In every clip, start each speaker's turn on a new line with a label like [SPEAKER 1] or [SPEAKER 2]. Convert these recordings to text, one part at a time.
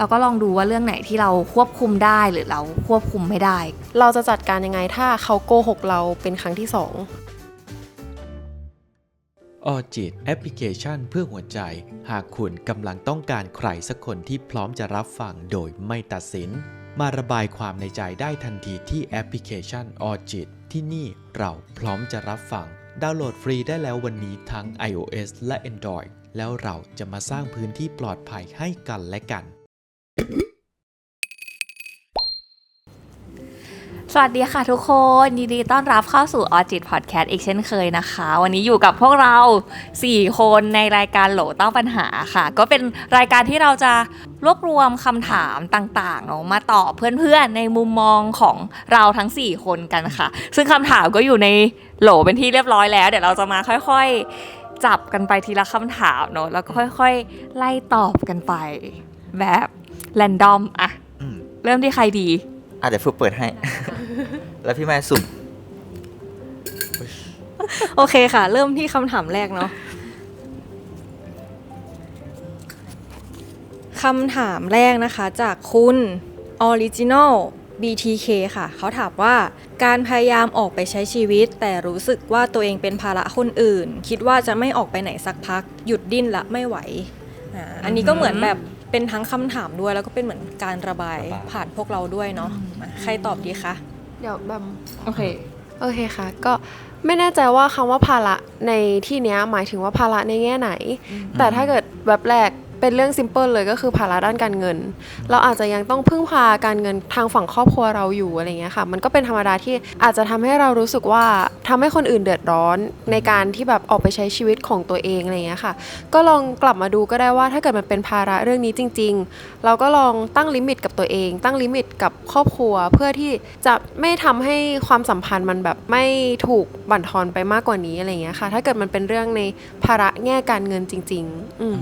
[SPEAKER 1] เราก็ลองดูว่าเรื่องไหนที่เราควบคุมได้หรือเราควบคุมไม่ได้
[SPEAKER 2] เราจะจัดการยังไงถ้าเขาโกหกเราเป็นครั้งที่สอง
[SPEAKER 3] ออจิตแอปพลิเคชันเพื่อหัวใจ หากคุณกำลังต้องการใครสักคนที่พร้อมจะรับฟังโดยไม่ตัดสิน มาระบายความในใจได้ทันทีที่แอปพลิเคชันออจิตที่นี่เราพร้อมจะรับฟัง ดาวน์โหลดฟรีได้แล้ววันนี้ทั้ง iOS และ Android แล้วเราจะมาสร้างพื้นที่ปลอดภัยให้กันและกัน
[SPEAKER 1] สวัสดีค่ะทุกคนยินดีต้อนรับเข้าสู่ออจิตพอดแคสต์อีกเช่นเคยนะคะ วันนี้อยู่กับพวกเรา 4 คนในรายการโหลตั้งปัญหาค่ะ ก็เป็นรายการที่เราจะรวบรวมคำถามต่างๆเนาะมาตอบเพื่อนๆในมุมมองของเราทั้ง 4 คนกันค่ะ ซึ่งคำถามก็อยู่ในโหลเป็นที่เรียบร้อยแล้ว เดี๋ยวเราจะมาค่อยๆ จับกันไปทีละคำถามเนาะแล้วก็ค่อย ๆ ไล่ตอบกันไปแบบ แรนดอมอะ
[SPEAKER 4] อืม
[SPEAKER 1] เริ่มที่ใครดี
[SPEAKER 4] อะเดี๋ยวฟูเปิดให้ แล้วพี่แม่สุ่ม
[SPEAKER 2] โอเคค่ะ เริ่มที่คำถามแรกเนาะคำถามแรกนะคะ จากคุณออริจิน l BTK ค่ะ เขาถามว่าการพยายามออกไปใช้ชีวิต แต่รู้สึกว่าตัวเองเป็นภาระคนอื่น คิดว่าจะไม่ออกไปไหนสักพัก หยุดดิ้นละไม่ไหวอ่าอันนี้ก็เหมือนแบบ เป็นทั้งคำถามด้วยแล้วก็เป็นเหมือนการระบาย
[SPEAKER 4] ระบาย
[SPEAKER 2] ผ่านพวกเราด้วยเนาะอะใครตอบดีคะ
[SPEAKER 5] เดี๋ยวแบม
[SPEAKER 1] โอเค
[SPEAKER 5] โอเคค่ะ ก็ไม่แน่ใจว่าคำว่าภาระในที่เนี้ยหมายถึงว่าภาระในแง่ไหน แต่ถ้าเกิดแบบแรก เป็นเรื่องซิมเ l ิลเลยก็คือภาระด้านการเงิน เราอาจจะยังต้องพึ่งพาการเงินทางฝั่งครอบครัวเราอยู่อะไรเงี้ยค่ะ มันก็เป็นธรรมดาที่อาจจะทำให้เรารู้สึกว่าทำให้คนอื่นเดือดร้อนในการที่แบบออกไปใช้ชีวิตของตัวเองอะไรเงี้ยค่ะ ก็ลองกลับมาดูก็ได้ว่าถ้าเกิดมันเป็นภาระเรื่องนี้จริง ๆ เราก็ลองตั้งลิมิตกับตัวเอง ตั้งลิมิตกับครอบครัวเพื่อที่จะไม่ทำให้ความสัมพันธ์มันแบบไม่ถูกบั่นทอนไปมากกว่านี้อะไรเงี้ยค่ะ ถ้าเกิดมันเป็นเรื่องในภาระแง่การเงินจริง ๆ อืม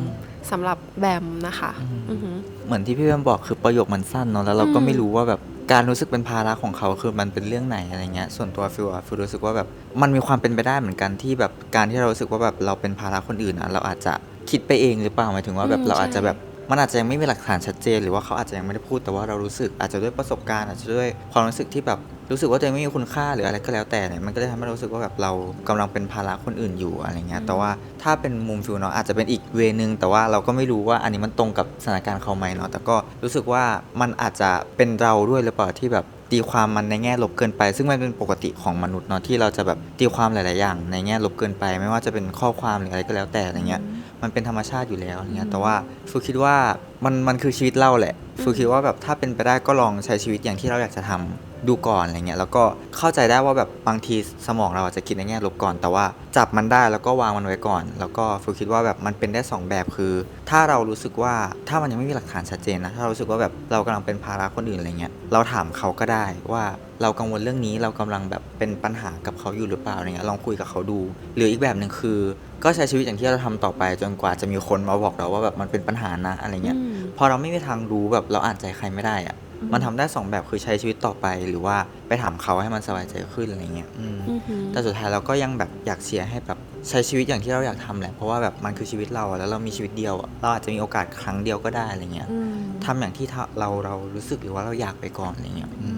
[SPEAKER 5] สำหรับ แบมนะคะอือหือ
[SPEAKER 4] เหมือนที่พี่แม่บอกคือประโยคมันสั้นเนาะแล้วเราก็
[SPEAKER 5] อืม
[SPEAKER 4] ไม่รู้ว่าแบบการรู้สึกเป็นภาระของเขาคือมันเป็นเรื่องไหนอะไรเงี้ยส่วนตัวฟิวอะฟิวรู้สึกว่าแบบมันมีความเป็นไปได้เหมือนกันที่แบบการที่เรารู้สึกว่าแบบเราเป็นภาระคนอื่นอะเราอาจจะคิดไปเองหรือเปล่าหมายถึงว่าแบบ
[SPEAKER 5] อืม
[SPEAKER 4] เราอาจจะ
[SPEAKER 5] ใช่
[SPEAKER 4] แบบ มันอาจจะยังไม่มีหลักฐานชัดเจน หรือว่าเขาอาจจะยังไม่ได้พูดแต่ว่าเรารู้สึกอาจจะด้วยประสบการณ์อาจจะด้วยความรู้สึกที่แบบรู้สึกว่าตัวเองไม่มีคุณค่าหรืออะไรก็แล้วแต่เนี่ยมันก็เลยทำให้เรารู้สึกว่าแบบเรากำลังเป็นภาระคนอื่นอยู่อะไรเงี้ยแต่ว่าถ้าเป็นมุมฟิวเนาะอาจจะเป็นอีกเวนึง แต่ว่าเราก็ไม่รู้ว่าอันนี้มันตรงกับสถานการณ์เขาไหมเนาะแต่ก็รู้สึกว่ามันอาจจะเป็นเราด้วยหรือเปล่าที่แบบ ตีความมันในแง่ลบเกินไป ซึ่งมันเป็นปกติของมนุษย์เนาะที่เราจะแบบตีความหลาย ๆ อย่าง ในแง่ลบเกินไป ไม่ว่าจะเป็นข้อความหรืออะไรก็แล้วแต่อะไรเงี้ยมันเป็นธรรมชาติอยู่แล้วอะไรเงี้ยแต่ว่าฟูคิดว่า มันมันคือชีวิตเราแหละฟูคิดว่าแบบถ้าเป็นไปได้ก็ลองใช้ชีวิตอย่างที่เราอยากจะทำดูก่อนอะไรเงี้ยแล้วก็เข้าใจได้ว่าแบบบางทีสมองเราอาจจะคิดในแง่ลบก่อน แต่ว่าจับมันได้แล้วก็วางมันไว้ก่อน แล้วก็ฟูคิดว่าแบบมันเป็นได้สองแบบคือ ถ้าเรารู้สึกว่าถ้ามันยังไม่มีหลักฐานชัดเจนนะถ้าเรารู้สึกว่าแบบเรากำลังเป็นภาระคนอื่นอะไรเงี้ยเราถามเขาก็ได้ว่า เรากังวลเรื่องนี้เรากำลังแบบเป็นปัญหากับเขาอยู่หรือเปล่าอะไรเงี้ยลองคุยกับเขาดู หรืออีกแบบหนึ่งคือ ก็ใช้ชีวิตอย่างที่เราทำต่อไปจนกว่าจะมีคนมาบอกเราว่าแบบมันเป็นปัญหานะอะไรเงี้ย
[SPEAKER 5] อืม
[SPEAKER 4] พอเราไม่มีทางรู้แบบเราอ่านใจใครไม่ได้อะมันทำได้สองแบบคือใช้ชีวิตต่อไป หรือว่าไปถามเขาให้มันสบายใจขึ้นอะไรเงี้ยอืม
[SPEAKER 5] อือหือ
[SPEAKER 4] แต่สุดท้ายเราก็ยังแบบอยากเชียร์ให้แบบใช้ชีวิตอย่างที่เราอยากทำแหละ เพราะว่าแบบมันคือชีวิตเราอะแล้วเรามีชีวิตเดียวอะเราอาจจะมีโอกาสครั้งเดียวก็ได้อะไรเงี้ย
[SPEAKER 5] อืม
[SPEAKER 4] ทำอย่างที่เราเรารู้สึกหรือว่าเราอยากไปก่อนอะไรเงี้ยอืม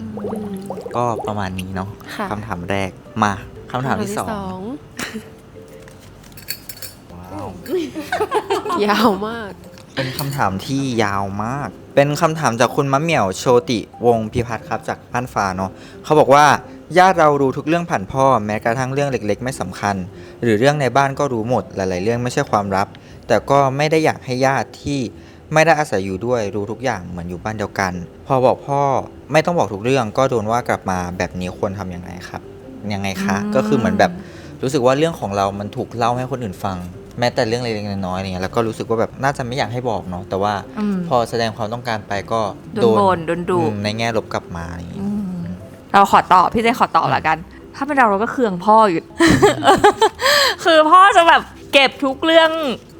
[SPEAKER 4] ก็ประมาณนี้เนาะ
[SPEAKER 5] ค่ะ
[SPEAKER 4] คำถามแรกมาคำถามที่สอง
[SPEAKER 5] ง
[SPEAKER 4] ว้าว
[SPEAKER 5] ยาวมาก
[SPEAKER 4] เป็นคำถามที่ยาวมาก เป็นคำถามจากคุณมะเหมี่ยวโชติวงศ์พิพัฒน์ครับจากบ้านฟ้าเนาะเขาบอกว่าญาติเรารู้ทุกเรื่องผ่านพ่อ แม้กระทั่งเรื่องเล็ก ๆ ไม่สำคัญ หรือเรื่องในบ้านก็รู้หมดหลาย ๆ เรื่องไม่ใช่ความลับ แต่ก็ไม่ได้อยากให้ญาติที่ ไม่ได้อาศัยอยู่ด้วยรู้ทุกอย่างเหมือนอยู่บ้านเดียวกัน พอบอกพ่อไม่ต้องบอกทุกเรื่อง ก็โดนว่ากลับมาแบบนี้ควรทำยังไงครับยังไงคะ
[SPEAKER 1] อืม
[SPEAKER 4] ก็คือเหมือนแบบรู้สึกว่าเรื่องของเรามันถูกเล่าให้คนอื่นฟัง แม้แต่เรื่องเล็กๆน้อยๆอะไรเงี้ยแล้วก็รู้สึกว่าแบบน่าจะไม่อยากให้บอกเนาะแต่ว่า
[SPEAKER 1] อืม
[SPEAKER 4] พอแสดงความต้องการไปก็
[SPEAKER 1] โดนบ่นโดนดุ
[SPEAKER 4] อืมในแง่ลบกลับมาอะไรอย่างงี้
[SPEAKER 1] อืมเราขอตอบพี่เจขอตอบละกัน ถ้าเป็นเราเราก็เคืองพ่ออยู่คือพ่อจะแบบเก็บทุกเรื่อง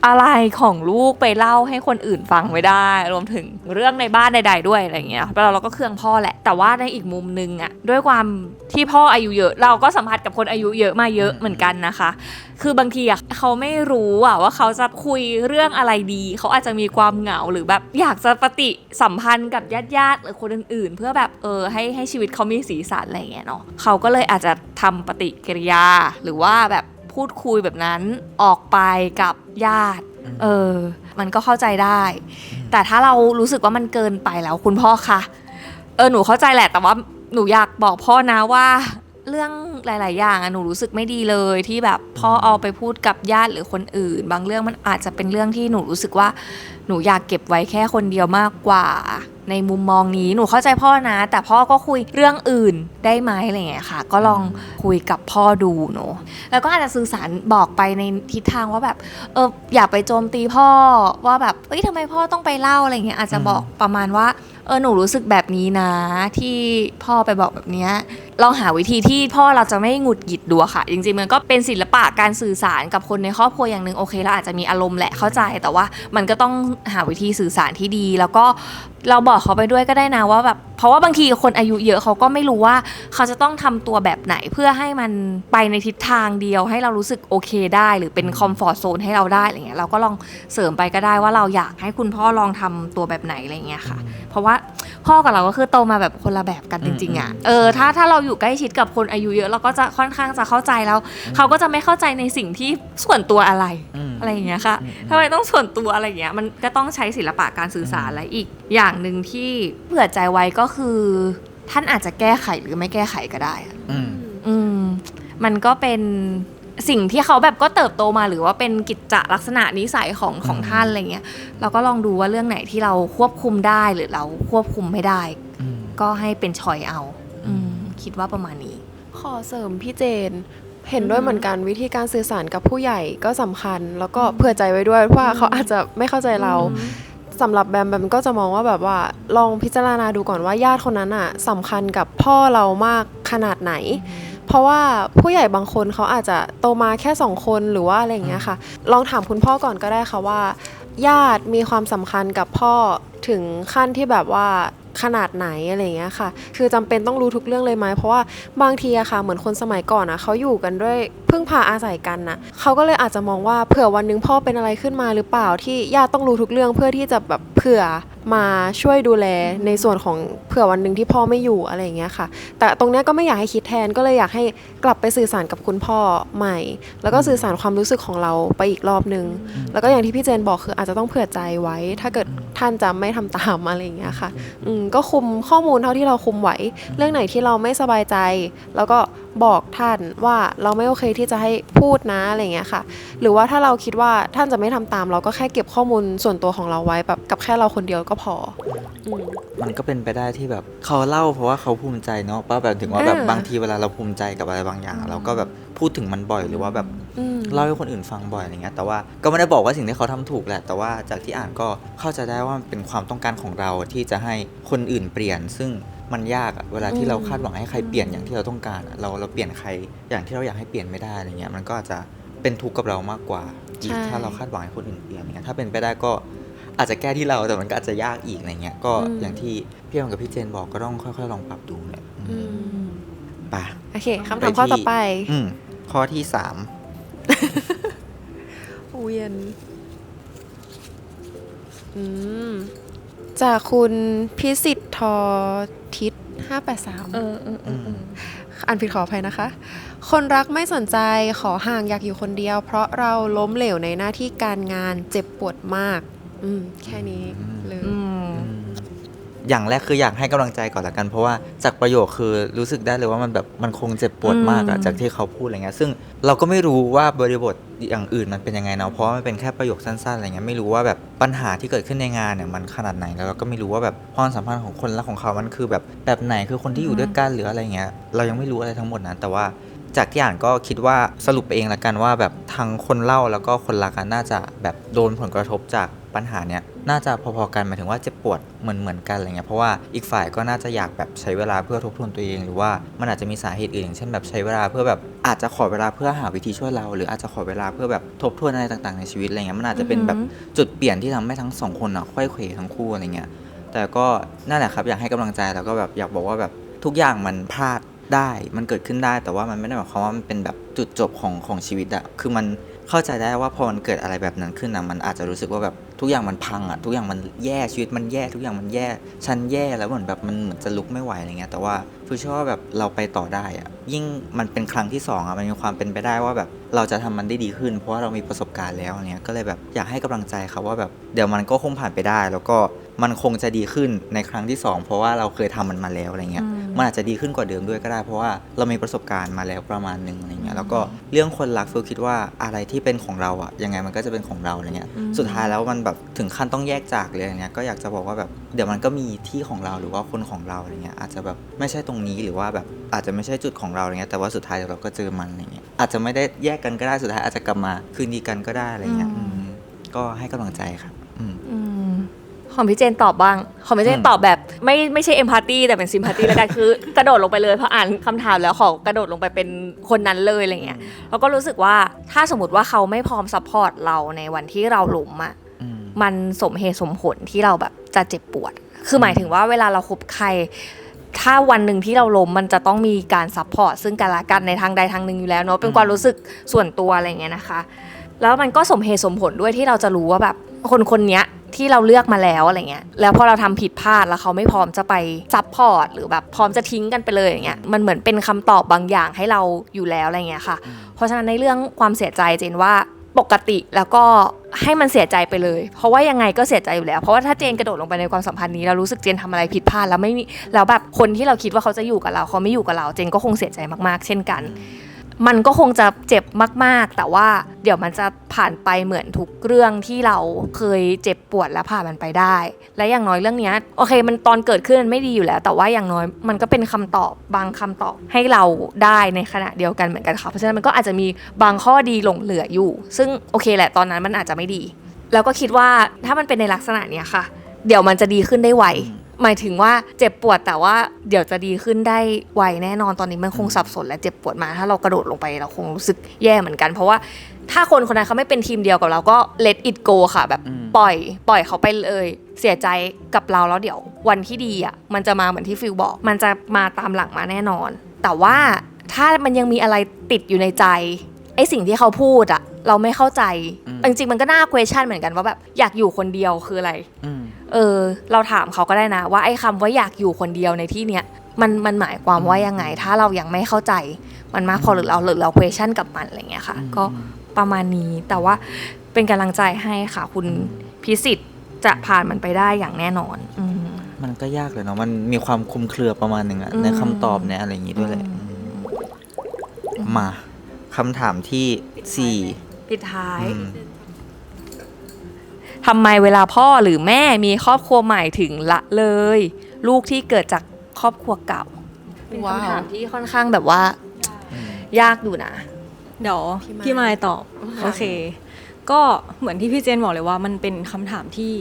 [SPEAKER 1] อะไรของลูกไปเล่าให้คนอื่นฟังไม่ได้ รวมถึงเรื่องในบ้านใด ๆ ด้วยอะไรเงี้ยเราเราก็เครื่องพ่อแหละ แต่ว่าในอีกมุมนึงอะด้วยความที่พ่ออายุเยอะเราก็สัมผัสกับคนอายุเยอะมาเยอะเหมือนกันนะคะ คือบางทีอะเขาไม่รู้อะว่าเขาจะคุยเรื่องอะไรดี เขาอาจจะมีความเหงาหรือแบบอยากจะปฏิสัมพันธ์กับญาติๆหรือคนอื่นๆ เพื่อแบบเออให้ให้ชีวิตเขามีสีสันอะไรเงี้ยเนาะเขาก็เลยอาจจะทำปฏิกิริยาหรือว่าแบบ พูดคุยแบบนั้นออกไปกับญาติ เออ มันก็เข้าใจได้ แต่ถ้าเรารู้สึกว่ามันเกินไปแล้วคุณพ่อคะ เออหนูเข้าใจแหละ แต่ว่าหนูอยากบอกพ่อนะว่า เรื่อง หลาย ๆ อย่างอะหนูรู้สึกไม่ดีเลยที่แบบพ่อเอาไปพูดกับญาติหรือคนอื่น บางเรื่องมันอาจจะเป็นเรื่องที่หนูรู้สึกว่าหนูอยากเก็บไว้แค่คนเดียวมากกว่า ในมุมมองนี้หนูเข้าใจพ่อนะ แต่พ่อก็คุยเรื่องอื่นได้ไหมอะไรเงี้ยค่ะ ก็ลองคุยกับพ่อดูเนอะแล้วก็อาจจะสื่อสารบอกไปในทิศทางว่าแบบเอออย่าไปโจมตีพ่อว่าแบบเอ้ยทำไมพ่อต้องไปเล่าอะไรเงี้ยอาจจะบอกประมาณว่าเออหนูรู้สึกแบบนี้นะ ที่พ่อไปบอกแบบเนี้ยลองหาวิธีที่พ่อเราจะไม่หงุดหงิดดูอะค่ะจริงๆมันก็เป็นศิลปะการสื่อสารกับคนในครอบครัวอย่างหนึ่งโอเคเราอาจจะมีอารมณ์แหละเข้าใจ แต่ว่ามันก็ต้องหาวิธีสื่อสารที่ดี แล้วก็ เราบอกเขาไปด้วยก็ได้นะว่าแบบเพราะว่าบางทีคนอายุเยอะเขาก็ไม่รู้ว่า เขาจะต้องทำตัวแบบไหนเพื่อให้มันไปในทิศทางเดียวให้เรารู้สึกโอเคได้ หรือเป็นคอมฟอร์ z โซนให้เราได้อะไรเงี้ยเราก็ลองเสริมไปก็ได้ว่าเราอยากให้คุณพ่อลองทำตัวแบบไหนอะไรเงี้ยค่ะ เพราะว่าพ่อกับเราก็คือโตมาแบบคนละแบบกันจริงๆอะเออถ้าถ้าเราอยู่ใกล้ชิดกับคนอายุเยอะเราก็จะค่อนข้างจะเข้าใจแล้ว เขาก็จะไม่เข้าใจในสิ่งที่ส่วนตัวอะไร
[SPEAKER 4] อืม
[SPEAKER 1] อะไรอย่างเงี้ยค่ะทำไมต้องส่วนตัวอะไรอย่างเงี้ยมันก็ต้องใช้ศิลปะการสื่อสารและอีกอย่างหนึ่งที่เผื่อใจไว้ก็คือ ท่านอาจจะแก้ไขหรือไม่แก้ไขก็ได้อะ
[SPEAKER 4] อืม
[SPEAKER 1] อืม มันก็เป็นสิ่งที่เขาแบบก็เติบโตมาหรือว่าเป็นกิจจลักษณะนิสัยของของท่านอะไรเงี้ยเราก็ลองดูว่าเรื่องไหนที่เราควบคุมได้หรือเราควบคุมไม่ได้
[SPEAKER 4] อืม
[SPEAKER 1] ก็ให้เป็นชอยเอา อืม คิดว่าประมาณนี้
[SPEAKER 5] ขอเสริมพี่เจน เห็นด้วยเหมือนกันวิธีการสื่อสารกับผู้ใหญ่ก็สำคัญ แล้วก็เผื่อใจไว้ด้วยว่าเขาอาจจะไม่เข้าใจเรา สำหรับแบมแบมก็จะมองว่าแบบว่าลองพิจารณาดูก่อนว่าญาติคนนั้นอะสำคัญกับพ่อเรามากขนาดไหน เพราะว่าผู้ใหญ่บางคนเขาอาจจะโตมาแค่สองคนหรือว่าอะไรอย่างเงี้ยค่ะ ลองถามคุณพ่อก่อนก็ได้ค่ะว่า ญาติมีความสำคัญกับพ่อถึงขั้นที่แบบว่า ขนาดไหนอะไรเงี้ยค่ะ คือจำเป็นต้องรู้ทุกเรื่องเลยไหมเพราะว่าบางทีอะค่ะ เหมือนคนสมัยก่อนอะเขาอยู่กันด้วยพึ่งพาอาศัยกันนะเขาก็เลยอาจจะมองว่าเผื่อวันหนึงพ่อเป็นอะไรขึ้นมาหรือเปล่าที่ญาติต้องรู้ทุกเรื่องเพื่อที่จะแบบเผื่อมาช่วยดูแลในส่วนของเผื่อวันหนึ่งที่พ่อไม่อยู่อะไรอย่างเงี้ยค่ะ แต่ตรงเนี้ยก็ไม่อยากให้คิดแทนก็เลยอยากให้กลับไปสื่อสารกับคุณพ่อใหม่ แล้วก็สื่อสารความรู้สึกของเราไปอีกรอบนึง แล้วก็อย่างที่พี่เจนบอกคืออาจจะต้องเผื่อใจไว้ ถ้าเกิดท่านจะไม่ทำตามอะไรอย่างเงี้ยค่ะอืมก็คุมข้อมูลเท่าที่เราคุมไหว เรื่องไหนที่เราไม่สบายใจ แล้วก็บอกท่านว่าเราไม่โอเคที่จะให้พูดนะอะไรอย่างเงี้ยค่ะ หรือว่าถ้าเราคิดว่าท่านจะไม่ทำตาม เราก็แค่เก็บข้อมูลส่วนตัวของเราไว้แบบกับแค่เราคนเดียวก็พออืม
[SPEAKER 4] มันก็เป็นไปได้ที่แบบเขาเล่าเพราะว่าเขาภูมิใจเนาะว่าแบบถึงว่าแบบ
[SPEAKER 5] อ่า
[SPEAKER 4] บางทีเวลาเราภูมิใจกับอะไรบางอย่าง เราก็แบบพูดถึงมันบ่อยหรือว่าแบบ
[SPEAKER 5] อืม
[SPEAKER 4] เล่าให้คนอื่นฟังบ่อยอะไรเงี้ยแต่ว่าก็ไม่ได้บอกว่าสิ่งที่เขาทำถูกแหละ แต่ว่าจากที่อ่านก็เข้าใจได้ว่ามันเป็นความต้องการของเราที่จะให้คนอื่นเปลี่ยนซึ่ง มันยากอะเวลาที่เราคาดหวังให้ใครเปลี่ยนอย่างที่เราต้องการอะเราเราเปลี่ยนใครอย่างที่เราอยากให้เปลี่ยนไม่ได้อะไรเงี้ยมันก็อาจจะเป็นทุกข์กับเรามากกว่าอีก
[SPEAKER 5] ใช่
[SPEAKER 4] ถ้าเราคาดหวังให้คนอื่นเปลี่ยนอย่างเงี้ยถ้าเป็นไปได้ก็อาจจะแก้ที่เราแต่มันก็อาจจะยากอีกอะไรเงี้ยก็อย่างที่พี่อมกับพี่เจนบอกก็ต้องค่อยๆ ลองปรับดูแหละ
[SPEAKER 5] อืม
[SPEAKER 4] ไป่ะ
[SPEAKER 5] โอเคคำถามข้อต่อไป
[SPEAKER 4] อืมข้อที่สาม
[SPEAKER 5] เวียนอืม จากคุณพิสิทธิ์ทอทิศห้าแปดสาม
[SPEAKER 1] เออเออเออเออ
[SPEAKER 5] อันผิดขออภัยนะคะ คนรักไม่สนใจขอห่างอยากอยู่คนเดียว เพราะเราล้มเหลวในหน้าที่การงานเจ็บปวดมาก อืมแค่นี้เลย
[SPEAKER 1] อืม
[SPEAKER 4] อย่างแรกคืออยากให้กำลังใจก่อนละกัน เพราะว่าจากประโยคคือรู้สึกได้เลยว่ามันแบบมันคงเจ็บปวดมากอะ
[SPEAKER 1] อืม
[SPEAKER 4] จากที่เขาพูดอะไรเงี้ยซึ่งเราก็ไม่รู้ว่าบริบทอย่างอื่นมันเป็นยังไงเนาะเพราะว่ามันเป็นแค่ประโยคสั้นๆอะไรเงี้ยไม่รู้ว่าแบบปัญหาที่เกิดขึ้นในงานเนี่ยมันขนาดไหนแล้วเราก็ไม่รู้ว่าแบบความสัมพันธ์ของคนรักของเขามันคือแบบแบบไหนคือคนที่อยู่ด้วยกันหรืออะไรเงี้ยเรายังไม่รู้อะไรทั้งหมดนะแต่ว่า จากที่อ่านก็คิดว่าสรุปไปเองละกันว่าแบบทางคนเล่าแล้วก็คนรักอะน่าจะแบบโดนผลกระทบจาก ปัญหาเนี้ยน่าจะพอๆกันหมายถึงว่าเจ็บปวดเหมือนเหมือนกันอะไรเงี้ยเพราะว่าอีกฝ่ายก็น่าจะอยากแบบใช้เวลาเพื่อทบทวนตัวเอง หรือว่ามันอาจจะมีสาเหตุอื่นอย่างเช่นแบบใช้เวลาเพื่อแบบอาจจะขอเวลาเพื่อหาวิธีช่วยเรา หรืออาจจะขอเวลาเพื่อแบบทบทวนอะไรต่างๆในชีวิตอะไรเงี้ยมันอาจจะเป็นแบบจุดเปลี่ยนที่ทำให้ทั้งสองคนอะค่อยเขวทั้งคู่อะไรเงี้ยแต่ก็นั่นแหละครับอยากให้กำลังใจแล้วก็แบบอยากบอกว่าแบบทุกอย่างมันพลาดได้มันเกิดขึ้นได้แต่ว่ามันไม่ได้หมายความว่ามันเป็นแบบจุดจบของของชีวิตอะคือมัน เข้าใจได้ว่าพอมันเกิดอะไรแบบนั้นขึ้นอะมันอาจจะรู้สึกว่าแบบทุกอย่างมันพังอะทุกอย่างมันแย่ชีวิตมันแย่ทุกอย่างมันแย่ฉันแย่แล้วเหมือนแบบมันเหมือนจะลุกไม่ไหวอะไรเงี้ยแต่ว่าคือเชื่อว่าแบบเราไปต่อได้อะยิ่งมันเป็นครั้งที่สองอะมันมีความเป็นไปได้ว่าแบบเราจะทำมันได้ดีขึ้น เพราะว่าเรามีประสบการณ์แล้วเงี้ยก็เลยแบบอยากให้กำลังใจครับว่าแบบเดี๋ยวมันก็คงผ่านไปได้ แล้วก็มันคงจะดีขึ้นในครั้งที่สองเพราะว่าเราเคยทำมันมาแล้วอะไรเงี้ย
[SPEAKER 1] ม
[SPEAKER 4] มันอาจจะดีขึ้นกว่าเดิมด้วยก็ได้ เพราะว่าเรามีประสบการณ์มาแล้วประมาณหนึ่งอะไรเงี้ยแล้วก็เรื่องคนรักฟิลคิดว่าอะไรที่เป็นของเราอะยังไงมันก็จะเป็นของเราอะไรเงี้ย
[SPEAKER 1] อืม
[SPEAKER 4] สุดท้ายแล้วมันแบบถึงขั้นต้องแยกจากเลยอะไรเงี้ยก็อยากจะบอกว่าแบบเดี๋ยวมันก็มีที่ของเราหรือว่าคนของเราอะไรเงี้ยอาจจะแบบไม่ใช่ตรงนี้หรือว่าแบบอาจจะไม่ใช่จุดของเราอะไรเงี้ยแต่ว่าสุดท้ายเดี๋ยวเราก็เจอมันอะไรเงี้ยอาจจะไม่ได้แยกกันก็ได้สุดท้ายอาจจะกลับมาคืนดีกันก็ได้อะไรเงี้ย
[SPEAKER 1] อืม
[SPEAKER 4] อืมก็ให้กำลังใจครับอืม
[SPEAKER 1] อืม ของพี่เจนตอบบ้างของพี่เจน
[SPEAKER 4] อืม
[SPEAKER 1] ตอบแบบไม่ไม่ใช่เอมพัตตีแต่เป็นซิมพัตตีแล้วกันคือกระโดดลงไปเลยเพราะอ่านคำถามแล้วขอกระโดดลงไปเป็นคนนั้นเลยอะไรเงี้ยแล้วก็รู้สึกว่าถ้าสมมติว่าเขาไม่พร้อมซัพพอร์ตเราในวันที่เราล้มอะ
[SPEAKER 4] อืม
[SPEAKER 1] มันสมเหตุสมผลที่เราแบบจะเจ็บปวด คือหมายถึงว่าเวลาเราคบใคร ถ้าวันหนึ่งที่เราล้มมันจะต้องมีการซัพพอร์ตซึ่งกันและกันในทางใดทางหนึ่งอยู่แล้วเนาะเป็นความรู้สึกส่วนตัวอะไรเงี้ยนะคะ แล้วมันก็สมเหตุสมผลด้วยที่เราจะรู้ว่าแบบ คนคนเนี้ยที่เราเลือกมาแล้วอะไรเงี้ย แล้วพอเราทำผิดพลาดแล้วเขาไม่พร้อมจะไปซัพพอร์ตหรือแบบพร้อมจะทิ้งกันไปเลยอย่างเงี้ย มันเหมือนเป็นคำตอบบางอย่างให้เราอยู่แล้วอะไรเงี้ยค่ะ เพราะฉะนั้นในเรื่องความเสียใจเจนว่าปกติแล้วก็ให้มันเสียใจไปเลย เพราะว่ายังไงก็เสียใจอยู่แล้ว เพราะว่าถ้าเจนกระโดดลงไปในความสัมพันธ์นี้เรารู้สึกเจนทำอะไรผิดพลาดแล้วไม่มีแล้วแบบคนที่เราคิดว่าเขาจะอยู่กับเราเขาไม่อยู่กับเรา เจนก็คงเสียใจมากๆ เช่นกัน มันก็คงจะเจ็บมากๆ แต่ว่าเดี๋ยวมันจะผ่านไปเหมือนทุกเรื่องที่เราเคยเจ็บปวดและผ่านมันไปได้ และอย่างน้อยเรื่องนี้โอเค มันตอนเกิดขึ้นมันไม่ดีอยู่แล้ว แต่ว่าอย่างน้อยมันก็เป็นคำตอบบางคำตอบให้เราได้ในขณะเดียวกันเหมือนกันค่ะเพราะฉะนั้นมันก็อาจจะมีบางข้อดีหลงเหลืออยู่ ซึ่งโอเคแหละตอนนั้นมันอาจจะไม่ดี แล้วก็คิดว่าถ้ามันเป็นในลักษณะเนี้ยค่ะ เดี๋ยวมันจะดีขึ้นได้ไว หมายถึงว่าเจ็บปวดแต่ว่าเดี๋ยวจะดีขึ้นได้ไวแน่นอนตอนนี้มันคงสับสนและเจ็บปวดมา ถ้าเรากระโดดลงไปเราคงรู้สึกแย่เหมือนกัน เพราะว่าถ้าคนคนนั้นเขาไม่เป็นทีมเดียวกับเราก็ let it go ค่ะแบบ
[SPEAKER 4] อืม
[SPEAKER 1] ปล่อย ปล่อยเขาไปเลย เสียใจกับเราแล้วเดี๋ยววันที่ดีอะมันจะมาเหมือนที่ฟิลบอก มันจะมาตามหลังมาแน่นอน แต่ว่าถ้ามันยังมีอะไรติดอยู่ในใจไอสิ่งที่เขาพูดอะ เราไม่เข้าใจ
[SPEAKER 4] อืม
[SPEAKER 1] จริงๆมันก็น่า question เหมือนกันว่าแบบอยากอยู่คนเดียวคืออะไร
[SPEAKER 4] อืม
[SPEAKER 1] เออ เราถามเขาก็ได้นะ ว่าไอ้คำว่าอยากอยู่คนเดียวในที่เนี้ยมันมันหมายความว่ายังไง ถ้าเรายังไม่เข้าใจมันมากพอหรือเราหรือเรา question กับมันอะไรเงี้ยค่ะ
[SPEAKER 4] อืม
[SPEAKER 1] ก็ประมาณนี้แต่ว่าเป็นกำลังใจให้ค่ะ คุณพิสิทธิ์จะผ่านมันไปได้อย่างแน่นอนอืม
[SPEAKER 4] มันก็ยากเลยเนาะมันมีความคลุมเครือประมาณหนึ่งอะ
[SPEAKER 1] อืม
[SPEAKER 4] ในคำตอบในอะไรอย่างงี้ด้วยแหละ
[SPEAKER 1] อืม
[SPEAKER 4] อืมมาคำถามที่สี่
[SPEAKER 1] ปิดท้าย
[SPEAKER 4] อืม
[SPEAKER 1] ทำไมเวลาพ่อหรือแม่มีครอบครัวใหม่ถึงละเลย ลูกที่เกิดจากครอบครัวเก่า เป็น
[SPEAKER 5] ว้าว
[SPEAKER 1] คำถามที่ค่อนข้างแบบว่า ยากอยู่นะ
[SPEAKER 2] เดี๋ยว
[SPEAKER 5] พี่
[SPEAKER 2] พี่
[SPEAKER 5] มามา
[SPEAKER 2] ยยตอบ โอเค ก็เหมือนที่พี่เจนบอกเลยว่ามันเป็นคำถามที่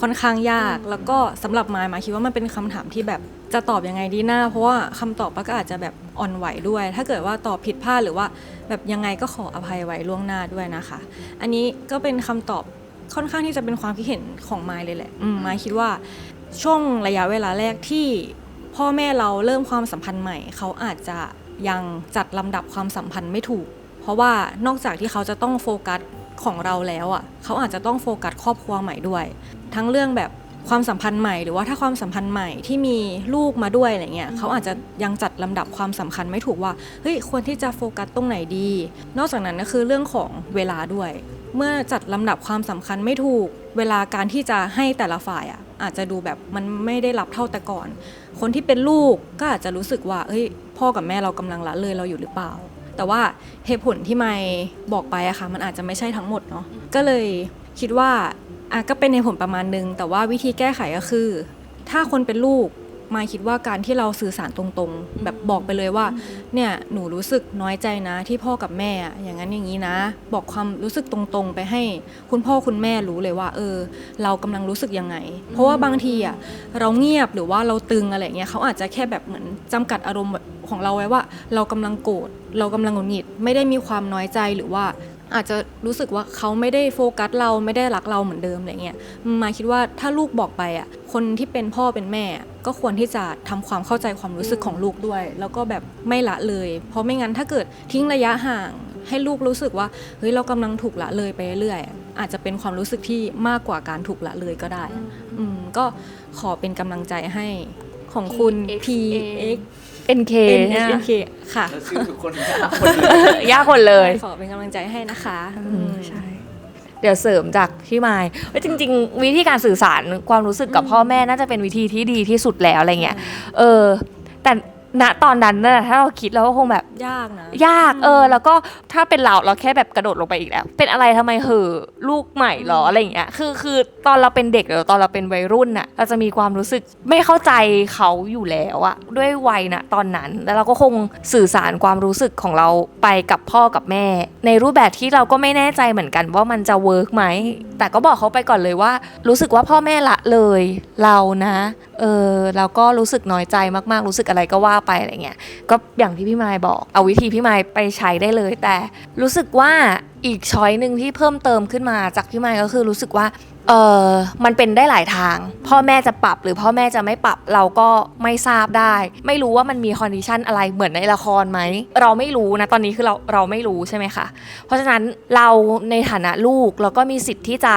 [SPEAKER 2] ค่อนข้างยาก แล้วก็สำหรับมายมายคิดว่ามันเป็นคำถามที่แบบจะตอบยังไงดีหน้า เพราะว่าคำตอบก็อาจจะแบบอ่อนไหวด้วย ถ้าเกิดว่าตอบผิดพลาดหรือว่าแบบยังไงก็ขออภัยไว้ล่วงหน้าด้วยนะคะ อันนี้ก็เป็นคำตอบค่อนข้างที่จะเป็นความคิดเห็นของมายเลยแหละอืมมายคิดว่าช่วงระยะเวลาแรกที่พ่อแม่เราเริ่มความสัมพันธ์ใหม่ เขาอาจจะยังจัดลำดับความสัมพันธ์ไม่ถูก เพราะว่านอกจากที่เขาจะต้องโฟกัสของเราแล้วอะเขาอาจจะต้องโฟกัสครอบครัวใหม่ด้วย ทั้งเรื่องแบบความสัมพันธ์ใหม่หรือว่าถ้าความสัมพันธ์ใหม่ที่มีลูกมาด้วยอะไรเงี้ยเขาอาจจะยังจัดลำดับความสำคัญไม่ถูกว่าเฮ้ยควรที่จะโฟกัสตรงไหนดี นอกจากนั้นก็คือเรื่องของเวลาด้วย เมื่อจัดลำดับความสำคัญไม่ถูก เวลาการที่จะให้แต่ละฝ่ายอะอาจจะดูแบบมันไม่ได้รับเท่าแต่ก่อน คนที่เป็นลูกก็อาจจะรู้สึกว่าเฮ้ยพ่อกับแม่เรากำลังละเลยเราอยู่หรือเปล่า แต่ว่าเหตุผลที่ไม่บอกไปอะค่ะมันอาจจะไม่ใช่ทั้งหมดเนาะก็เลยคิดว่า อะก็เป็นเหตุผลประมาณนึง แต่ว่าวิธีแก้ไขก็คือ ถ้าคนเป็นลูกมาคิดว่าการที่เราสื่อสารตรงๆ แบบบอกไปเลยว่า เนี่ยหนูรู้สึกน้อยใจนะ ที่พ่อกับแม่อะอย่างนั้นอย่างนี้นะ บอกความรู้สึกตรงๆ ไปให้คุณพ่อคุณแม่รู้เลยว่า เออ เรากำลังรู้สึกยังไง เพราะว่าบางทีอะเราเงียบหรือว่าเราตึงอะไรเงี้ยเขาอาจจะแค่แบบเหมือนจำกัดอารมณ์ของเราไว้ว่า เรากำลังโกรธเรากำลังหงุดหงิดไม่ได้มีความน้อยใจหรือว่า อาจจะรู้สึกว่าเขาไม่ได้โฟกัสเราไม่ได้รักเราเหมือนเดิมอะไรเงี้ยมายคิดว่าถ้าลูกบอกไปอะคนที่เป็นพ่อเป็นแม่อะก็ควรที่จะทำความเข้าใจความรู้สึกของลูกด้วย แล้วก็แบบไม่ละเลย เพราะไม่งั้นถ้าเกิดทิ้งระยะห่าง ให้ลูกรู้สึกว่าเฮ้ยเรากำลังถูกละเลยไปเรื่อยๆอะอาจจะเป็นความรู้สึกที่มากกว่าการถูกละเลยก็ได้ อืมก็ขอเป็นกำลังใจให้ของคุณ P X
[SPEAKER 1] NK
[SPEAKER 2] N
[SPEAKER 1] เนี่ย
[SPEAKER 2] N K ค่ะ
[SPEAKER 4] แล้วชื่อทุกคนยาก
[SPEAKER 1] ยากคนเลย
[SPEAKER 2] ขอเป็นกำลังใจให้นะคะ
[SPEAKER 1] อืมใช่ เดี๋ยวเสริมจากพี่ไมค์เอ้ยจริง ๆ วิธีการสื่อสารความรู้สึกกับพ่อแม่น่าจะเป็นวิธีที่ดีที่สุดแล้วอะไรเงี้ย เออ แต่ ณตอนนั้นน่ะถ้าเราคิดเราก็คงแบบ
[SPEAKER 2] ยากนะ
[SPEAKER 1] ยากเออ แล้วก็ถ้าเป็นเราเราแค่แบบกระโดดลงไปอีกแล้ว เป็นอะไรทำไมเหอะลูกใหม่เหรออะไรอย่างเงี้ยคือคือตอนเราเป็นเด็กหรือตอนเราเป็นวัยรุ่นน่ะเราจะมีความรู้สึกไม่เข้าใจเขาอยู่แล้วอะด้วยวัยนะตอนนั้นแล้วเราก็คงสื่อสารความรู้สึกของเราไปกับพ่อกับแม่ ในรูปแบบที่เราก็ไม่แน่ใจเหมือนกันว่ามันจะเวิร์กไหมแต่ก็บอกเขาไปก่อนเลยว่า รู้สึกว่าพ่อแม่ละเลยเรานะ เออแล้วก็รู้สึกน้อยใจมากๆ รู้สึกอะไรก็ว่าไปอะไรเงี้ยก็อย่างที่พี่มายบอก เอาวิธีพี่มายไปใช้ได้เลย แต่รู้สึกว่าอีกช้อยหนึ่งที่เพิ่มเติมขึ้นมาจากพี่มายก็คือรู้สึกว่าเออมันเป็นได้หลายทาง พ่อแม่จะปรับหรือพ่อแม่จะไม่ปรับเราก็ไม่ทราบได้ ไม่รู้ว่ามันมีคอนดิชันอะไรเหมือนในละครไหม เราไม่รู้นะ ตอนนี้คือเราเราไม่รู้ใช่ไหมคะ เพราะฉะนั้นเราในฐานะลูกเราก็มีสิทธิ์ที่จะ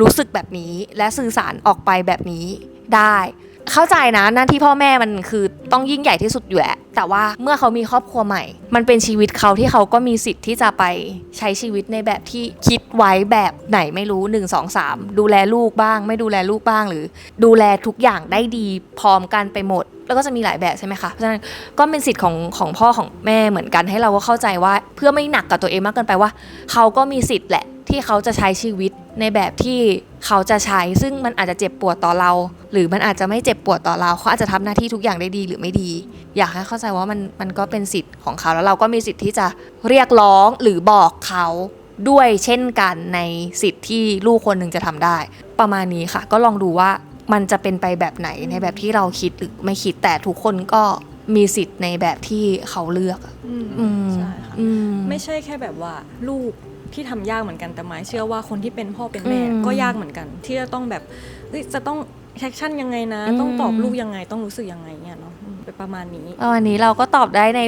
[SPEAKER 1] รู้สึกแบบนี้ และสื่อสารออกไปแบบนี้ได้ เข้าใจนะหน้าที่พ่อแม่มันคือต้องยิ่งใหญ่ที่สุดอยู่แหละแต่ว่าเมื่อเขามีครอบครัวใหม่ มันเป็นชีวิตเขาที่เขาก็มีสิทธิ์ที่จะไปใช้ชีวิตในแบบที่คิดไว้แบบไหนไม่รู้ 1 2 3 ดูแลลูกบ้าง ไม่ดูแลลูกบ้างหรือ ดูแลทุกอย่างได้ดีพร้อมกันไปหมด แล้วก็จะมีหลายแบบใช่ไหมคะเพราะฉะนั้นก็เป็นสิทธิ์ของของพ่อของแม่เหมือนกันให้เราก็เข้าใจว่า เพื่อไม่หนักกับตัวเองมากเกินไปว่า เขาก็มีสิทธิ์แหละ ที่เขาจะใช้ชีวิตในแบบที่เขาจะใช้ ซึ่งมันอาจจะเจ็บปวดต่อเรา หรือมันอาจจะไม่เจ็บปวดต่อเรา เขาอาจจะทำหน้าที่ทุกอย่างได้ดีหรือไม่ดี อยากให้เข้าใจว่ามันมันก็เป็นสิทธิ์ของเขาแล้วเราก็มีสิทธิ์ที่จะเรียกร้องหรือบอกเขาด้วยเช่นกันในสิทธิ์ที่ลูกคนหนึ่งจะทำได้ ประมาณนี้ค่ะ ก็ลองดูว่ามันจะเป็นไปแบบไหนในแบบที่เราคิดหรือไม่คิดแต่ทุกคนก็มีสิทธิ์ในแบบที่เขาเลือกอะ
[SPEAKER 2] อืม
[SPEAKER 1] อืม
[SPEAKER 2] ใช่ค่ะ
[SPEAKER 1] อืม
[SPEAKER 2] ไม่ใช่แค่แบบว่าลูก ที่ทำยากเหมือนกันแต่หมายเชื่อว่าคนที่เป็นพ่อเป็นแม่
[SPEAKER 1] อืม
[SPEAKER 2] ก็ยากเหมือนกัน ที่จะต้องแบบเอ้ยจะต้องแอคชั่นยังไงนะ
[SPEAKER 1] อืม
[SPEAKER 2] ต้องตอบลูกยังไงต้องรู้สึกยังไงเนี่ยเนาะอืมเป็นประมาณนี้
[SPEAKER 1] วันนี้เราก็ตอบได้ใน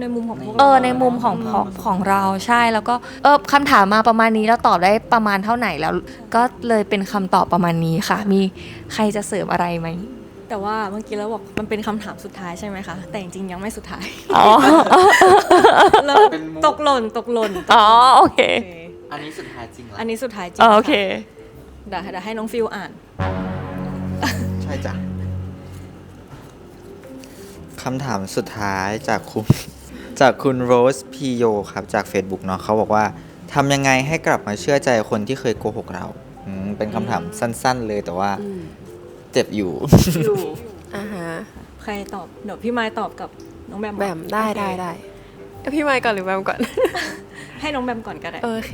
[SPEAKER 2] ในมุมของพวก
[SPEAKER 1] เอ
[SPEAKER 2] เรา
[SPEAKER 1] อในมุมของของของเราใช่แล้วก็เออคำถามมาประมาณนี้เราตอบได้ประมาณเท่าไหร่แล้ว ก็เลยเป็นคำตอบประมาณนี้ค่ะ มีใครจะเสริมอะไรไหม
[SPEAKER 2] แต่ว่าเมื่อกี้เราบอกมันเป็นคำถามสุดท้ายใช่ไหมคะ แต่จริงๆยังไม่สุดท้าย
[SPEAKER 1] อ๋อ
[SPEAKER 2] เราตกหล่นตกหล่น
[SPEAKER 1] อ๋อ โอเค
[SPEAKER 2] โอเค
[SPEAKER 4] อันนี้สุดท้ายจริงเหรอ
[SPEAKER 2] อันนี้สุดท้ายจริง
[SPEAKER 1] อ๋อโอเค
[SPEAKER 2] เดี๋ยวเดี๋ยวให้น้องฟิวอ่าน
[SPEAKER 4] ใช่จ้ะคำถามสุดท้ายจากคุณ จากคุณโรสพีโยครับ จาก Facebook เนาะเขาบอกว่าทำยังไงให้กลับมาเชื่อใจคนที่เคยโกหกเราอืมเป็นคำถามสั้น ๆ เลยแต่ว่า
[SPEAKER 5] อืม
[SPEAKER 4] เจ็บอยู่
[SPEAKER 5] อ่าฮะ
[SPEAKER 2] ใครตอบเดี๋ยวพี่ไม้ตอบกับน้องแบม
[SPEAKER 5] แบมได้
[SPEAKER 2] โอเค
[SPEAKER 5] ได้ได้เอ้ยพี่ไมค์ก่อนหรือแบมก่อน
[SPEAKER 2] ให้น้องแบมก่อนก็ได้
[SPEAKER 5] โอเค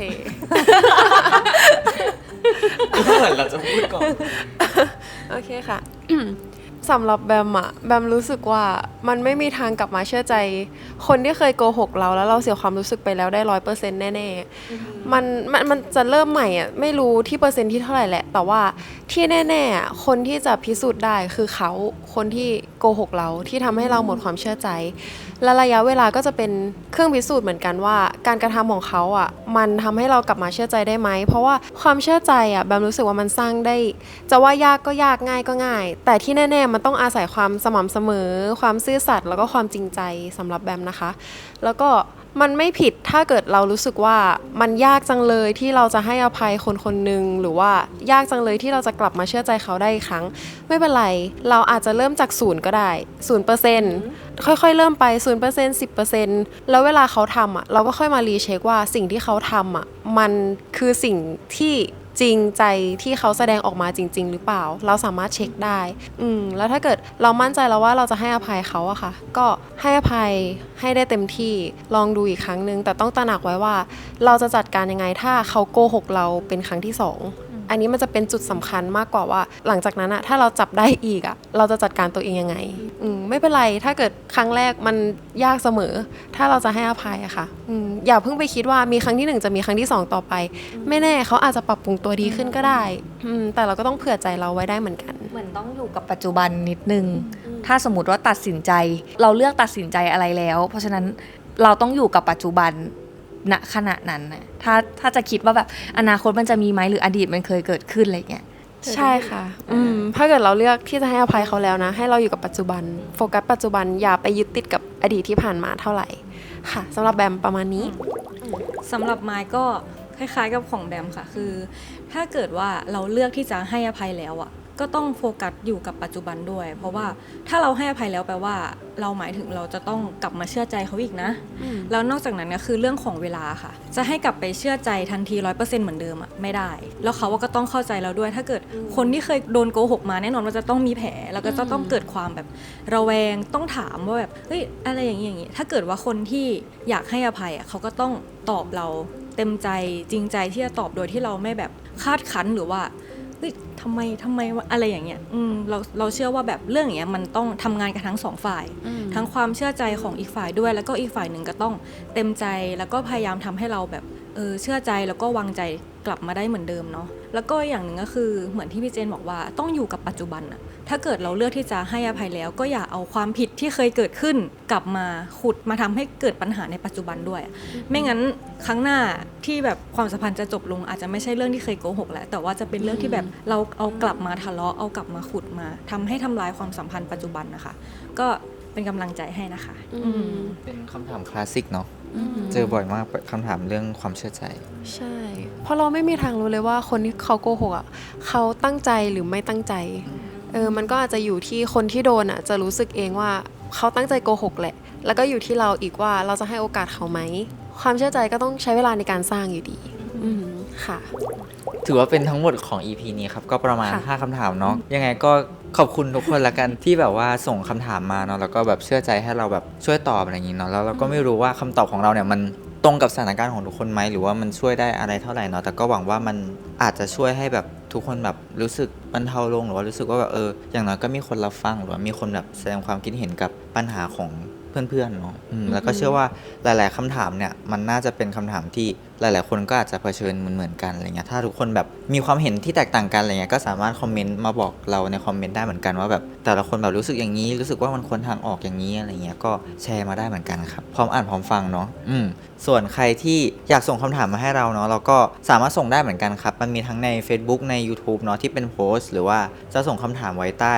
[SPEAKER 4] เหมือนเราจะพูดก่อน
[SPEAKER 5] โอเคค่ะ สำหรับแบมอะแบมรู้สึกว่ามันไม่มีทางกลับมาเชื่อใจ คนที่เคยโกหกเราแล้วเราเสียความรู้สึกไปแล้วได้ร้อยเปอร์เซ็นต์แน่ๆมันมันมันจะเริ่มใหม่อะไม่รู้ที่เปอร์เซ็นต์ที่เท่าไหร่แหละ แต่ว่าที่แน่ๆอะคนที่จะพิสูจน์ได้คือเขาคนที่โกหกเราที่ทำให้เราหมดความเชื่อใจและระยะเวลาก็จะเป็นเครื่องพิสูจน์เหมือนกันว่า การกระทำของเขาอะมันทำให้เรากลับมาเชื่อใจได้ไหม เพราะว่าความเชื่อใจอะแบมรู้สึกว่ามันสร้างได้ จะว่ายากก็ยากง่ายก็ง่าย แต่ที่แน่ ๆ มันต้องอาศัยความสม่ำเสมอ ความซื่อสัตย์แล้วก็ความจริงใจสำหรับแบมนะคะ แล้วก็ มันไม่ผิดถ้าเกิดเรารู้สึกว่ามันยากจังเลยที่เราจะให้อภัยคนคนหนึ่งหรือว่ายากจังเลยที่เราจะกลับมาเชื่อใจเขาได้อีกครั้ง ไม่เป็นไรเราอาจจะเริ่มจากศูนย์ก็ได้ศูนย์เปอร์เซ็นต์ค่อยๆ เริ่มไปศูนย์เปอร์เซ็นต์สิบเปอร์เซ็นต์แล้วเวลาเขาทำอะเราก็ค่อยมารีเช็คว่าสิ่งที่เขาทำอะมันคือสิ่งที่ จริงใจที่เขาแสดงออกมาจริง ๆ หรือเปล่า เราสามารถเช็คได้ อืมแล้วถ้าเกิดเรามั่นใจแล้วว่าเราจะให้อภัยเขาอะค่ะ ก็ให้อภัยให้ได้เต็มที่ลองดูอีกครั้งหนึ่งแต่ต้องตระหนักไว้ว่า เราจะจัดการยังไงถ้าเขาโกหกเราเป็นครั้งที่สอง อันนี้มันจะเป็นจุดสำคัญมากกว่าว่า หลังจากนั้นอะถ้าเราจับได้อีกอะเราจะจัดการตัวเองยังไงอืมไม่เป็นไรถ้าเกิดครั้งแรกมันยากเสมอ ถ้าเราจะให้อภัยอะค่ะอืมอย่าเพิ่งไปคิดว่ามีครั้งที่หนึ่งจะมีครั้งที่สองต่อไป ไม่แน่เขาอาจจะปรับปรุงตัวดีขึ้นก็ได้อืมแต่เราก็ต้องเผื่อใจเราไว้ได้เหมือนกัน
[SPEAKER 1] เหมือนต้องอยู่กับปัจจุบันนิดนึง ถ้าสมมติว่าตัดสินใจ เราเลือกตัดสินใจอะไรแล้ว เพราะฉะนั้นเราต้องอยู่กับปัจจุบัน ณขณะนั้นนะถ้าถ้าจะคิดว่าแบบอนาคตมันจะมีไหมหรืออดีตมันเคยเกิดขึ้นอะไรเงี้ย
[SPEAKER 5] ใช่ค่ะ อืม ถ้าเกิดเราเลือกที่จะให้อภัยเขาแล้วนะ ให้เราอยู่กับปัจจุบัน โฟกัสปัจจุบัน อย่าไปยึดติดกับอดีตที่ผ่านมาเท่าไหร่ ค่ะสำหรับแบมประมาณนี้
[SPEAKER 2] สำหรับไม้ก็คล้ายๆกับของแบมค่ะ คือ ถ้าเกิดว่าเราเลือกที่จะให้อภัยแล้วอะ ก็ต้องโฟกัสอยู่กับปัจจุบันด้วย เพราะว่าถ้าเราให้อภัยแล้วแปลว่า เราหมายถึงเราจะต้องกลับมาเชื่อใจเขาอีกนะ แล้วนอกจากนั้นเนี่ยคือเรื่องของเวลาค่ะ จะให้กลับไปเชื่อใจทันทีร้อยเปอร์เซ็นต์เหมือนเดิมอะไม่ได้ แล้วเขาก็ต้องเข้าใจเราด้วย ถ้าเกิดคนที่เคยโดนโกหกมาแน่นอนว่าจะต้องมีแผลแล้วก็จะต้องเกิดความแบบระแวงต้องถามว่าแบบเฮ้ยอะไรอย่างนี้อย่างนี้ถ้าเกิดว่าคนที่อยากให้อภัยอะเขาก็ต้องตอบเราเต็มใจจริงใจที่จะตอบโดยที่เราไม่แบบคาดคั้นหรือว่า เฮ้ยทำไมทำไมวะอะไรอย่างเงี้ยอืมเราเราเชื่อว่าแบบเรื่องอย่างเงี้ยมันต้องทำงานกันทั้งสองฝ่ายทั้งความเชื่อใจของอีกฝ่ายด้วย แล้วก็อีกฝ่ายหนึ่งก็ต้องเต็มใจแล้วก็พยายามทำให้เราแบบเออเชื่อใจแล้วก็วางใจกลับมาได้เหมือนเดิมเนาะ แล้วก็อย่างหนึ่งก็คือเหมือนที่พี่เจนบอกว่าต้องอยู่กับปัจจุบันอะถ้าเกิดเราเลือกที่จะให้อภัยแล้ว ก็อย่าเอาความผิดที่เคยเกิดขึ้น กลับมาขุดมาทำให้เกิดปัญหาในปัจจุบันด้วย ไม่งั้นครั้งหน้าที่แบบความสัมพันธ์จะจบลง อาจจะไม่ใช่เรื่องที่เคยโกหกแล้วแต่ว่าจะเป็นเรื่องที่แบบเราเอากลับมาทะเลาะเอากลับมาขุดมาทำให้ทำลายความสัมพันธ์ปัจจุบันนะคะ ก็เป็นกำลังใจให้นะคะ
[SPEAKER 5] อื
[SPEAKER 2] อื
[SPEAKER 5] ม
[SPEAKER 2] ม
[SPEAKER 4] เป็นคำถามคลาสสิกเนาะ เจอบ่อยมากคำถามเรื่องความเชื่อใจ
[SPEAKER 5] ใช่ เพราะเราไม่มีทางรู้เลยว่าคนที่เขาโกหกอะเขาตั้งใจหรือไม่ตั้งใจ เออ มันก็อาจจะอยู่ที่คนที่โดนอะจะรู้สึกเองว่าเขาตั้งใจโกหกแหละ แล้วก็อยู่ที่เราอีกว่าเราจะให้โอกาสเขาไหม ความเชื่อใจก็ต้องใช้เวลาในการสร้างอยู่ดี อืมค่ะ
[SPEAKER 4] ถือว่าเป็นทั้งหมดของ EP นี้ครับ ก็ประมาณ
[SPEAKER 5] ค่ะ
[SPEAKER 4] 5คำถามเนาะยังไงก็ ขอบคุณทุกคนละกันที่แบบว่าส่งคำถามมาเนาะแล้วก็แบบเชื่อใจให้เราแบบช่วยตอบอะไรอย่างนี้เนาะแล้วเราก็ไม่รู้ว่าคำตอบของเราเนี่ยมันตรงกับสถานการณ์ของทุกคนไหมหรือว่ามันช่วยได้อะไรเท่าไหร่เนาะแต่ก็หวังว่ามันอาจจะช่วยให้แบบทุกคนแบบรู้สึกบรรเทาลงหรือว่ารู้สึกว่าแบบเอออย่างน้อยก็มีคนรับฟังหรือว่ามีคนแบบแสดงความคิดเห็นกับปัญหาของ เพื่อนๆเนาะอืมแล้วก็เชื่อว่าหลาย ๆคำถามเนี่ยมันน่าจะเป็นคำถามที่หลาย ๆ คนก็อาจจะเผชิญเหมือนๆกันอะไรเงี้ยถ้าทุกคนแบบมีความเห็นที่แตกต่างกันอะไรเงี้ยก็สามารถคอมเมนต์มาบอกเราในคอมเมนต์ได้เหมือนกันว่าแบบแต่ละคนแบบรู้สึกอย่างนี้ รู้สึกว่ามันควรทางออกอย่างนี้อะไรเงี้ยก็แชร์มาได้เหมือนกันครับพร้อมอ่านพร้อมฟังเนาะอืม ส่วนใครที่อยากส่งคำถามมาให้เราเนาะเราก็สามารถส่งได้เหมือนกันครับ มันมีทั้งใน Facebook ใน YouTube เนาะที่เป็นโพสต์ หรือว่าจะส่งคำถามไว้ใต้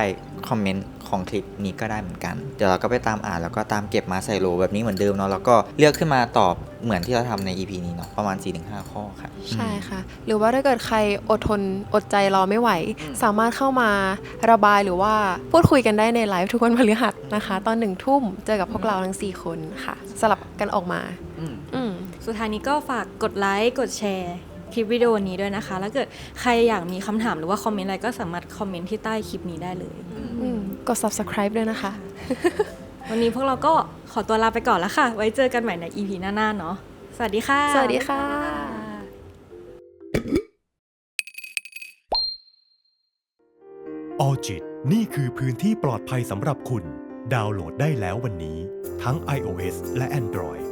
[SPEAKER 4] คอมเมนต์ ของคลิปนี้ก็ได้เหมือนกัน เดี๋ยวเราก็ไปตามอ่านแล้วก็ตามเก็บมาใส่โหลแบบนี้เหมือนเดิมเนาะแล้วก็เลือกขึ้นมาตอบเหมือนที่เราทำใน EP นี้เนาะประมาณ 4-5 ข้อครับ
[SPEAKER 5] ใช่ค่ะ หรือว่าถ้าเกิดใครอดทนอดใจรอไม่ไหว สามารถเข้ามาระบายหรือว่าพูดคุยกันได้ในไลฟ์ทุกวันพฤหัสนะคะ ตอนหนึ่งทุ่มเจอกับพวกเราทั้ง 4 คนค่ะ สลับกันออกมา
[SPEAKER 4] อืม
[SPEAKER 5] อืม
[SPEAKER 2] สุดท้ายนี้ก็ฝากกดไลค์กดแชร์ คลิปวิดีโอนี้ด้วยนะคะ แล้วเกิดใครอยากมีคำถามหรือว่าคอมเมนต์อะไรก็สามารถคอมเมนต์ที่ใต้คลิปนี้ได้เลย
[SPEAKER 5] อืมกด subscribe ด้วยนะคะ
[SPEAKER 2] วันนี้พวกเราก็ขอตัวลาไปก่อนแล้วค่ะ ไว้เจอกันใหม่ใน EP หน้าๆเนาะสวัสดีค่ะ
[SPEAKER 5] สวัสดีค่ะ
[SPEAKER 6] ออจิตนี่คือพื้นที่ปลอดภัยสำหรับคุณ ดาวน์โหลดได้แล้ววันนี้ ทั้ง iOS และ Android